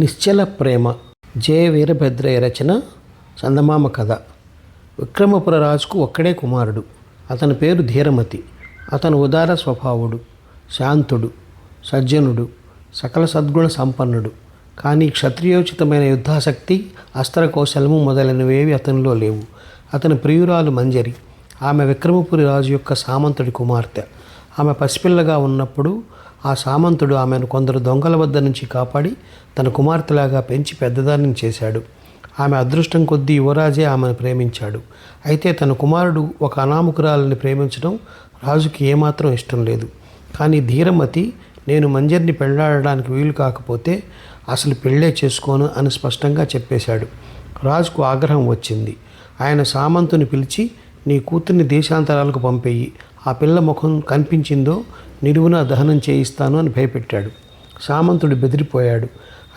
నిశ్చల ప్రేమ. జే వీరభద్రయ్య రచన చందమామ కథ. విక్రమపుర రాజుకు ఒక్కడే కుమారుడు. అతని పేరు ధీరమతి. అతను ఉదార స్వభావుడు శాంతుడు సజ్జనుడు సకల సద్గుణ సంపన్నుడు. కానీ క్షత్రియోచితమైన యుద్ధాసక్తి అస్త్రకౌశలము మొదలైనవేవి అతనిలో లేవు. అతని ప్రియురాలు మంజరి. ఆమె విక్రమపురి రాజు యొక్క సామంతుడి కుమార్తె. ఆమె పసిపిల్లగా ఉన్నప్పుడు ఆ సామంతుడు ఆమెను కొందరు దొంగల వద్ద నుంచి కాపాడి తన కుమార్తెలాగా పెంచి పెద్దదాన్ని చేశాడు. ఆమె అదృష్టం కొద్దీ యువరాజే ఆమెను ప్రేమించాడు. అయితే తన కుమారుడు ఒక అనామకురాలని ప్రేమించడం రాజుకి ఏమాత్రం ఇష్టం లేదు. కానీ ధీరమతి నేను మంజర్ని పెళ్ళాడడానికి వీలు కాకపోతే అసలు పెళ్ళే చేసుకోను అని స్పష్టంగా చెప్పేశాడు. రాజుకు ఆగ్రహం వచ్చింది. ఆయన సామంతుని పిలిచి నీ కూతుర్ని దేశాంతరాలకు పంపేయి ఆ పిల్ల ముఖం కనిపించిందో నిలువున దహనం చేయిస్తాను అని భయపెట్టాడు. సామంతుడు బెదిరిపోయాడు.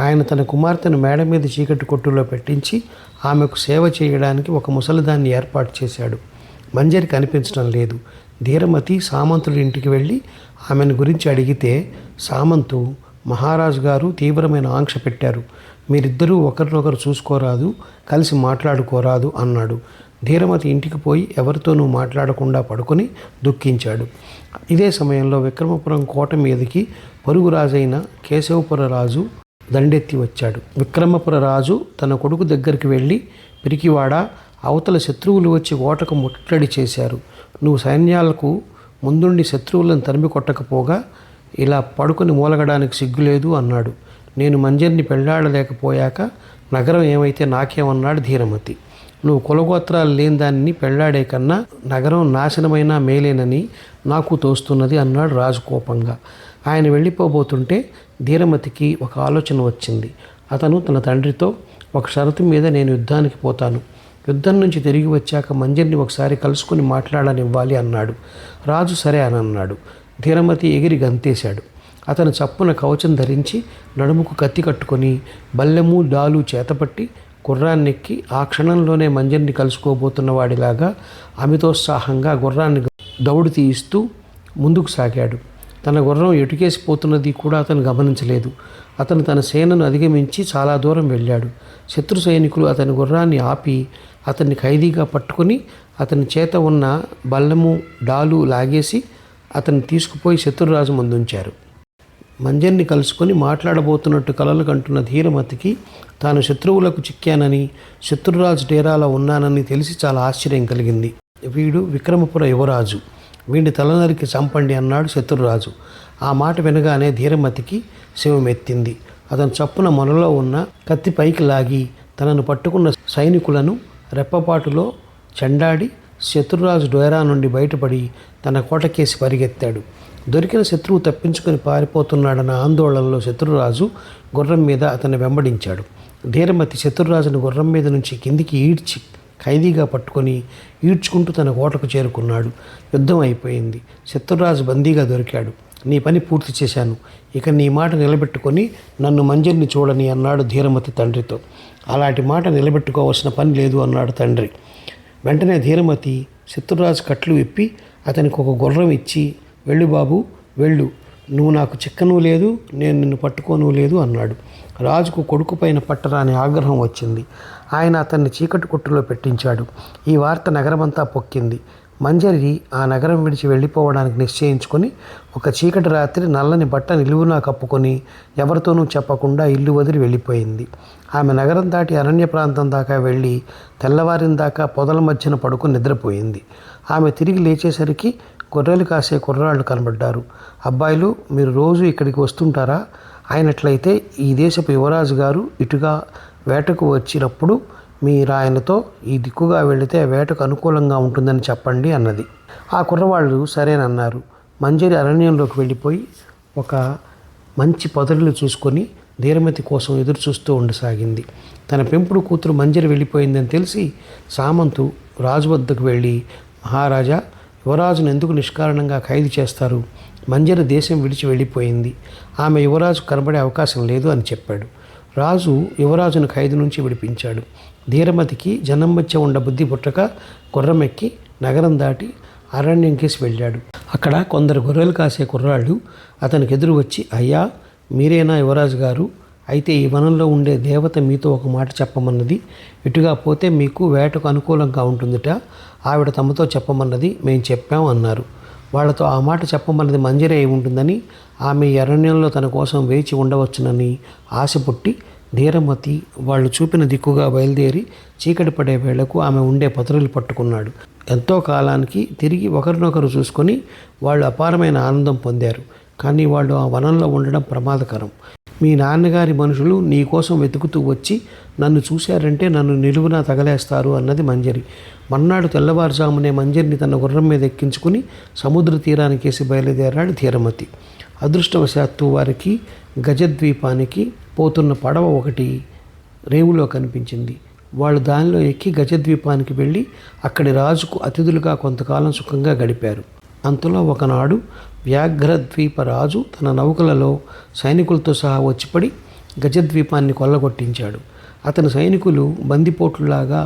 ఆయన తన కుమార్తెను మేడ మీద చీకటి కొట్టులో పెట్టించి ఆమెకు సేవ చేయడానికి ఒక ముసలిదాన్ని ఏర్పాటు చేశాడు. మంజరి కనిపించడం లేదు. ధీరమతి సామంతుడి ఇంటికి వెళ్ళి ఆమెను గురించి అడిగితే సామంతు మహారాజు గారు తీవ్రమైన ఆంక్ష పెట్టారు. మీరిద్దరూ ఒకరినొకరు చూసుకోరాదు కలిసి మాట్లాడుకోరాదు అన్నాడు. ధీరమతి ఇంటికి పోయి ఎవరితోనూ మాట్లాడకుండా పడుకొని దుఃఖించాడు. ఇదే సమయంలో విక్రమపురం కోట మీదకి పరుగురాజైన కేశవపుర రాజు దండెత్తి వచ్చాడు. విక్రమపుర రాజు తన కొడుకు దగ్గరికి వెళ్ళి పిరికివాడ అవతల శత్రువులు వచ్చి కోటకు ముట్టడి చేశారు. నువ్వు సైన్యాలకు ముందుండి శత్రువులను తరిమి కొట్టకపోగా ఇలా పడుకొని మూలగడానికి సిగ్గులేదు అన్నాడు. నేను మంజర్ని పెళ్ళాడలేకపోయాక నగరం ఏమైతే నాకేమన్నాడు ధీరమతి. నువ్వు కులగోత్రాలు లేని దాన్ని పెళ్ళాడే కన్నా నగరం నాశనమైన మేలేనని నాకు తోస్తున్నది అన్నాడు రాజు కోపంగా. ఆయన వెళ్ళిపోబోతుంటే ధీరమతికి ఒక ఆలోచన వచ్చింది. అతను తన తండ్రితో ఒక షరతు మీద నేను యుద్ధానికి పోతాను. యుద్ధం నుంచి తిరిగి వచ్చాక మంజర్ని ఒకసారి కలుసుకుని మాట్లాడనివ్వాలి అన్నాడు. రాజు సరే అని అన్నాడు. ధీరమతి ఎగిరి గంతేశాడు. అతను చప్పున కవచం ధరించి నడుముకు కత్తి కట్టుకొని బల్లెము డాలు చేతపట్టి గుర్రాన్నెక్కి ఆ క్షణంలోనే మంజరిని కలుసుకోబోతున్న వాడిలాగా అమితోత్సాహంగా గుర్రాన్ని దౌడు తీయిస్తూ ముందుకు సాగాడు. తన గుర్రం ఎటుకేసిపోతున్నది కూడా అతను గమనించలేదు. అతను తన సేనను అధిగమించి చాలా దూరం వెళ్ళాడు. శత్రు సైనికులు అతని గుర్రాన్ని ఆపి అతన్ని ఖైదీగా పట్టుకొని అతని చేత ఉన్న బల్లము డాలు లాగేసి అతన్ని తీసుకుపోయి శత్రురాజు ముందుంచారు. మంజర్ని కలుసుకొని మాట్లాడబోతున్నట్టు కలలు కంటున్న ధీరమతికి తాను శత్రువులకు చిక్కానని శత్రురాజు డేరాలో ఉన్నానని తెలిసి చాలా ఆశ్చర్యం కలిగింది. వీడు విక్రమపుర యువరాజు. వీడిని తలనరికి చంపండి అన్నాడు శత్రురాజు. ఆ మాట వినగానే ధీరమతికి శివమెత్తింది. అతను చప్పున మొనలో ఉన్న కత్తి పైకి లాగి తనను పట్టుకున్న సైనికులను రెప్పపాటులో చెండాడి శత్రురాజు డోయరా నుండి బయటపడి తన కోటకేసి పరిగెత్తాడు. దొరికిన శత్రువు తప్పించుకొని పారిపోతున్నాడన్న ఆందోళనలో శత్రురాజు గుర్రం మీద అతన్ని వెంబడించాడు. ధీరమతి శత్రురాజును గుర్రం మీద నుంచి కిందికి ఈడ్చి ఖైదీగా పట్టుకొని ఈడ్చుకుంటూ తన కోటకు చేరుకున్నాడు. యుద్ధం అయిపోయింది. శత్రురాజు బందీగా దొరికాడు. నీ పని పూర్తి చేశాను. ఇక నీ మాట నిలబెట్టుకొని నన్ను మంజరిని చూడని అన్నాడు ధీరమతి తండ్రితో. అలాంటి మాట నిలబెట్టుకోవాల్సిన పని లేదు అన్నాడు తండ్రి. వెంటనే ధీరమతి శత్రురాజు కట్లు విప్పి అతనికి ఒక గుర్రం ఇచ్చి వెళ్ళు బాబు వెళ్ళు. నువ్వు నాకు చిక్కను లేదు నేను నిన్ను పట్టుకోను లేదు అన్నాడు. రాజుకు కొడుకు పైన పట్టరాని ఆగ్రహం వచ్చింది. ఆయన అతన్ని చీకటి కొట్టులో పెట్టించాడు. ఈ వార్త నగరమంతా పొక్కింది. మంజరి ఆ నగరం విడిచి వెళ్ళిపోవడానికి నిశ్చయించుకొని ఒక చీకటి రాత్రి నల్లని బట్ట నిలువునా కప్పుకొని ఎవరితోనూ చెప్పకుండా ఇల్లు వదిలి వెళ్ళిపోయింది. ఆమె నగరం దాటి అరణ్య ప్రాంతం దాకా వెళ్ళి తెల్లవారిన దాకా పొదల మధ్యన పడుకుని నిద్రపోయింది. ఆమె తిరిగి లేచేసరికి గొర్రెలు కాసే కుర్రాళ్ళు కనబడ్డారు. అబ్బాయిలు మీరు రోజు ఇక్కడికి వస్తుంటారా? అయినట్లయితే ఈ దేశపు యువరాజు గారు ఇటుగా వేటకు వచ్చినప్పుడు మీరు ఆయనతో ఈ దిక్కుగా వెళితే వేటకు అనుకూలంగా ఉంటుందని చెప్పండి అన్నది. ఆ కుర్రవాళ్ళు సరేనన్నారు. మంజరి అరణ్యంలోకి వెళ్ళిపోయి ఒక మంచి పొదరులు చూసుకొని ధీరమతి కోసం ఎదురు చూస్తూ ఉండసాగింది. తన పెంపుడు కూతురు మంజరి వెళ్ళిపోయిందని తెలిసి సామంతు రాజు వద్దకు వెళ్ళి మహారాజా యువరాజును ఎందుకు నిష్కారణంగా ఖైదు చేస్తారు? మంజరి దేశం విడిచి వెళ్ళిపోయింది. ఆమె యువరాజు కనబడే అవకాశం లేదు అని చెప్పాడు. రాజు యువరాజును ఖైదు నుంచి విడిపించాడు. ధీరమతికి జనం మధ్య ఉండ బుద్ధి పుట్టక గుర్రమెక్కి నగరం దాటి అరణ్యం కేసి వెళ్ళాడు. అక్కడ కొందరు గొర్రెలు కాసే కుర్రాళ్ళు అతనికి ఎదురు వచ్చి అయ్యా మీరేనా యువరాజు గారు? అయితే ఈ వనంలో ఉండే దేవత మీతో ఒక మాట చెప్పమన్నది. ఇటుగా పోతే మీకు వేటకు అనుకూలంగా ఉంటుందిట. ఆవిడ తమతో చెప్పమన్నది మేము చెప్పాం అన్నారు. వాళ్ళతో ఆ మాట చెప్పమన్నది మంజరి అయి ఉంటుందని ఆమె అరణ్యంలో తన కోసం వేచి ఉండవచ్చునని ఆశ పుట్టి ధీరమతి వాళ్ళు చూపిన దిక్కుగా బయలుదేరి చీకటి పడే వేళకు ఆమె ఉండే పత్రులు పట్టుకున్నాడు. ఎంతో కాలానికి తిరిగి ఒకరినొకరు చూసుకొని వాళ్ళు అపారమైన ఆనందం పొందారు. కానీ వాళ్ళు ఆ వనంలో ఉండడం ప్రమాదకరం. మీ నాన్నగారి మనుషులు నీ కోసం వెతుకుతూ వచ్చి నన్ను చూశారంటే నన్ను నిలువునా తగలేస్తారు అన్నది మంజరి. మన్నాడు తెల్లవారుజామునే మంజరిని తన గుర్రం మీద ఎక్కించుకుని సముద్ర తీరానికేసి బయలుదేరాడు ధీరమతి. అదృష్టవశాత్తు వారికి గజద్వీపానికి పోతున్న పడవ ఒకటి రేవులో కనిపించింది. వాళ్ళు దానిలో ఎక్కి గజద్వీపానికి వెళ్ళి అక్కడి రాజుకు అతిథులుగా కొంతకాలం సుఖంగా గడిపారు. అంతలో ఒకనాడు వ్యాఘ్రద్వీప రాజు తన నౌకలలో సైనికులతో సహా వచ్చిపడి గజద్వీపాన్ని కొల్లగొట్టించాడు. అతని సైనికులు బందిపోట్లులాగా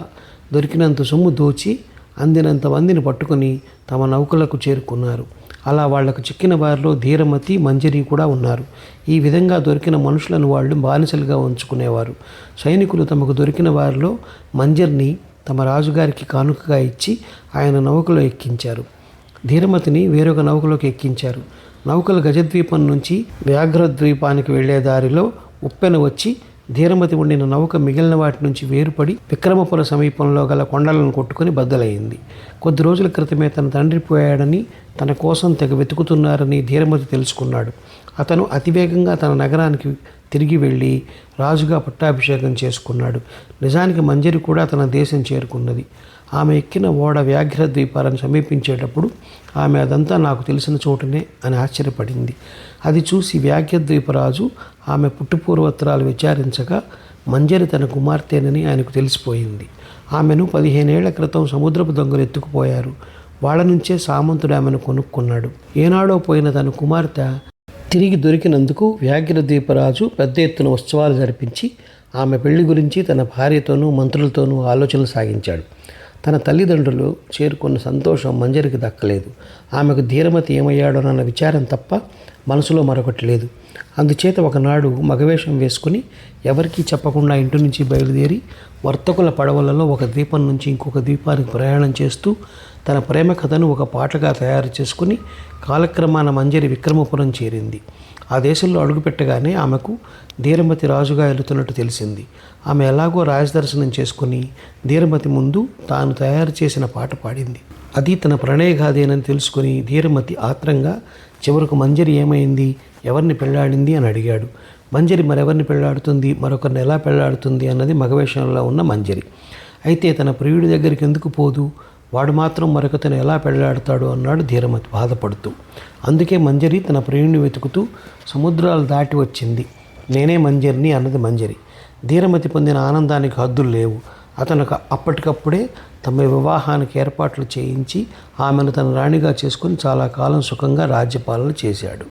దొరికినంత సొమ్ము దోచి అందినంత మందిని పట్టుకొని తమ నౌకలకు చేరుకున్నారు. అలా వాళ్ళకు చిక్కిన వారిలో ధీరమతి మంజరి కూడా ఉన్నారు. ఈ విధంగా దొరికిన మనుషులను వాళ్ళు బానిసలుగా ఉంచుకునేవారు. సైనికులు తమకు దొరికిన వారిలో మంజర్ని తమ రాజుగారికి కానుకగా ఇచ్చి ఆయన నౌకలో ఎక్కించారు. ధీరమతిని వేరొక నౌకలోకి ఎక్కించారు. నౌకలు గజద్వీపం నుంచి వ్యాఘ్రద్వీపానికి వెళ్ళే దారిలో ఉప్పెన వచ్చి ధీరమతి ఉండిన నౌక మిగిలిన వాటి నుంచి వేరుపడి విక్రమపుర సమీపంలో గల కొండలను కొట్టుకుని బద్దలైంది. కొద్ది రోజుల క్రితమే తన తండ్రి పోయాడని తన కోసం తెగ వెతుకుతున్నారని ధీరమతి తెలుసుకున్నాడు. అతను అతివేగంగా తన నగరానికి తిరిగి వెళ్ళి రాజుగా పట్టాభిషేకం చేసుకున్నాడు. నిజానికి మంజరి కూడా తన దేశం చేరుకున్నది. ఆమె ఎక్కిన ఓడ వ్యాఘ్ర ద్వీపాలను సమీపించేటప్పుడు ఆమె అదంతా నాకు తెలిసిన చోటనే అని ఆశ్చర్యపడింది. అది చూసి వ్యాఘ్రద్వీపరాజు ఆమె పుట్టుపూర్వత్రాలు విచారించగా మంజరి తన కుమార్తెనని ఆయనకు తెలిసిపోయింది. ఆమెను పదిహేనేళ్ళ క్రితం సముద్రపు దొంగలు ఎత్తుకుపోయారు. వాళ్ళ నుంచే సామంతుడు ఆమెను కొనుక్కున్నాడు. ఏనాడో పోయిన తన కుమార్తె తిరిగి దొరికినందుకు వ్యాఘ్రద్వీపరాజు పెద్ద ఎత్తున ఉత్సవాలు జరిపించి ఆమె పెళ్ళి గురించి తన భార్యతోనూ మంత్రులతోనూ ఆలోచనలు సాగించాడు. తన తల్లిదండ్రులు చేరుకున్న సంతోషం మంజరికి దక్కలేదు. ఆమెకు ధీరమతి ఏమయ్యాడోనన్న విచారం తప్ప మనసులో మరొకటి లేదు. అందుచేత ఒకనాడు మగవేషం వేసుకుని ఎవరికీ చెప్పకుండా ఇంటి నుంచి బయలుదేరి వర్తకుల పడవలలో ఒక ద్వీపం నుంచి ఇంకొక ద్వీపానికి ప్రయాణం చేస్తూ తన ప్రేమ కథను ఒక పాటగా తయారు చేసుకుని కాలక్రమాన మంజరి విక్రమపురం చేరింది. ఆ దేశంలో అడుగుపెట్టగానే ఆమెకు ధీరమతి రాజుగా వెళుతున్నట్టు తెలిసింది. ఆమె ఎలాగో రాజదర్శనం చేసుకుని ధీరమతి ముందు తాను తయారు చేసిన పాట పాడింది. అది తన ప్రణయగాదేనని తెలుసుకుని ధీరమతి ఆత్రంగా చివరకు మంజరి ఏమైంది? ఎవరిని పెళ్ళాడింది అని అడిగాడు. మంజరి మరెవరిని పెళ్ళాడుతుంది మరొకరిని ఎలా పెళ్ళాడుతుంది అన్నది మగవేషంలో ఉన్న మంజరి. అయితే తన ప్రియుడి దగ్గరికి ఎందుకు పోదు? వాడు మాత్రం మరొకతను ఎలా పెళ్ళాడతాడు అన్నాడు ధీరమతి బాధపడుతూ. అందుకే మంజరి తన ప్రియుడిని వెతుకుతూ సముద్రాలు దాటి వచ్చింది. నేనే మంజరిని అన్నది మంజరి. ధీరమతి పొందిన ఆనందానికి హద్దులు లేవు. అతను అప్పటికప్పుడే తమ వివాహానికి ఏర్పాట్లు చేయించి ఆమెను తన రాణిగా చేసుకుని చాలా కాలం సుఖంగా రాజ్యపాలన చేశాడు.